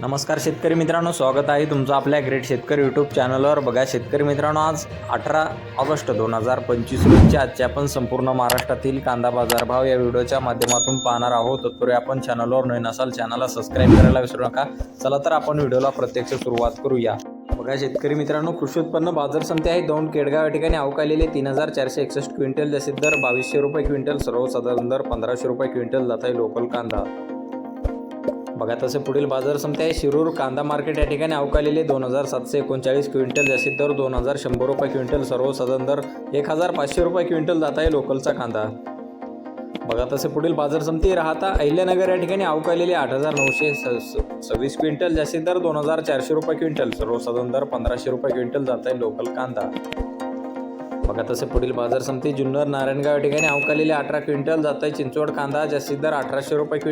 नमस्कार शेतकरी मित्रांनो स्वागत आहे तुमचं आपल्या ग्रेट शेतकरी यूट्यूब चॅनलवर बघा शेतकरी मित्रांनो आज अठरा ऑगस्ट दोन हजार पंचवीस रोजच्या आजच्या आपण संपूर्ण महाराष्ट्रातील कांदा बाजारभाव या व्हिडिओच्या माध्यमातून पाहणार आहोत. तत्पूर्वी आपण चॅनलवर नवीन असाल चॅनलला सबस्क्राईब करायला विसरू नका. चला तर आपण व्हिडिओला प्रत्यक्ष सुरुवात करूया. बघा शेतकरी मित्रांनो कृषी उत्पन्न बाजार समिती आहे. दोन केडगाव या ठिकाणी अवकालेले तीन हजार चारशे एकसष्ट क्विंटल जसे दर बावीसशे रुपये क्विंटल सर्वसाधारण दर पंधराशे रुपये क्विंटल जात आहे लोकल कांदा. बघा तसे पुढील बाजार समिती आहे. शिरूर कांदा मार्केट या ठिकाणी अवकालेले दोन हजार सातशे एकोणचाळीस क्विंटल जास्तीत दर दोन हजार शंभर रुपये क्विंटल सर्वसाधारण दर एक हजार पाचशे रुपये क्विंटल जात आहे लोकलचा कांदा. बघा तसे पुढील बाजार समिती राहता अहिल्यानगर या ठिकाणी अवकालेले आठ हजार नऊशे स- स- सव्वीस क्विंटल जास्तीत दर दोन हजार चारशे रुपये क्विंटल सर्वसाधारण दर पंधराशे रुपये क्विंटल जात आहे लोकल कांदा. बघा तसे पुढील बाजार समिती जुन्नर नारायणगाव या ठिकाणी अवकालेले अठरा क्विंटल जात आहे. चिंचवड कांदा जास्तीत दर अठराशे रुपये क्विंटल